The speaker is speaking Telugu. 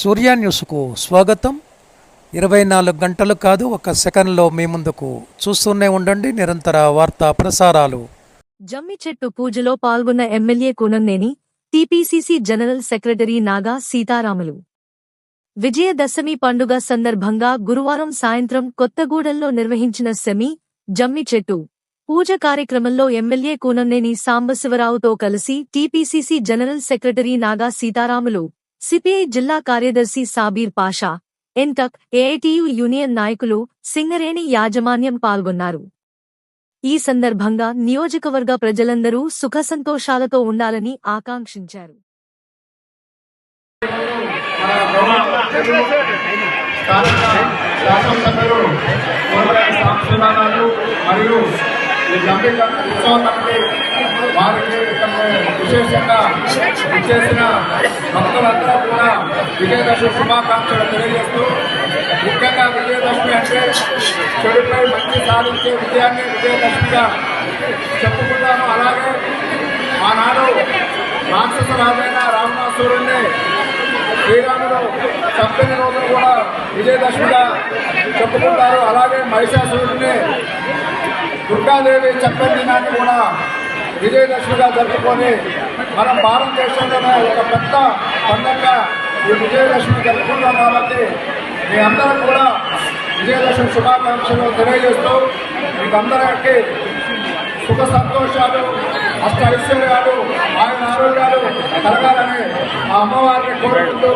సూర్య న్యూస్కు స్వాగతం. ఇరవై నాలుగు గంటలు కాదు ఒక సెకండ్లో మీ ముందుకు చూస్తూనే ఉండండి. నిరంతర వార్తా ప్రసారాలు. జమ్మి చెట్టు పూజలో పాల్గొన్న MLA Koonamneni TPCC general secretary Naga Sitaramulu. Vijayadashami పండుగ సందర్భంగా గురువారం సాయంత్రం కొత్తగూడెంలో నిర్వహించిన సెమి జమ్మి చెట్టు పూజ కార్యక్రమంలో ఎమ్మెల్యే కూనంనేని సాంబశివరావుతో కలిసి TPCC general secretary Naga Seetharamulu CPI జిల్లా కార్యదర్శి Sabir Pasha INTUC AITU union నాయకులు సింగరేణి యాజమాన్యం పాల్గొన్నారు. ఈ సందర్భంగా నియోజకవర్గ ప్రజలందరూ సుఖసంతోషాలతో ఉండాలని ఆకాంక్షించారు. మరియు ఈ జంపిక ఉత్సవ వారికి విశేషంగా ఇచ్చేసిన భక్తులందరూ కూడా విజయదశమి శుభాకాంక్షలు తెలియజేస్తూ ముఖ్యంగా విజయదశమి అంటే చెడుపై మంచి సాధించే విజయాన్ని విజయదశమిగా చెప్పుకుంటాము అలాగే ఆనాడు రాక్షస రాజైన రావణాసురుణ్ణి శ్రీరాముడు చంపిన రోజు కూడా విజయదశమిగా చెప్పుకుంటారు. అలాగే మహిషాసురుడిని దుర్గాదేవి చక్కటి నాటి కూడా విజయదశమిగా జరుపుకొని మనం భారతదేశంలోనే ఒక పెద్ద పండగ ఈ విజయదశమి జరుపుకుంటాం కాబట్టి మీ అందరం కూడా విజయదశమి శుభాకాంక్షలు తెలియజేస్తూ మీకు అందరికీ సుఖ సంతోషాలు అష్ట ఐశ్వర్యాలు ఆయన ఆరోగ్యాలు కలగాలని ఆ అమ్మవారిని కోరుకుంటూ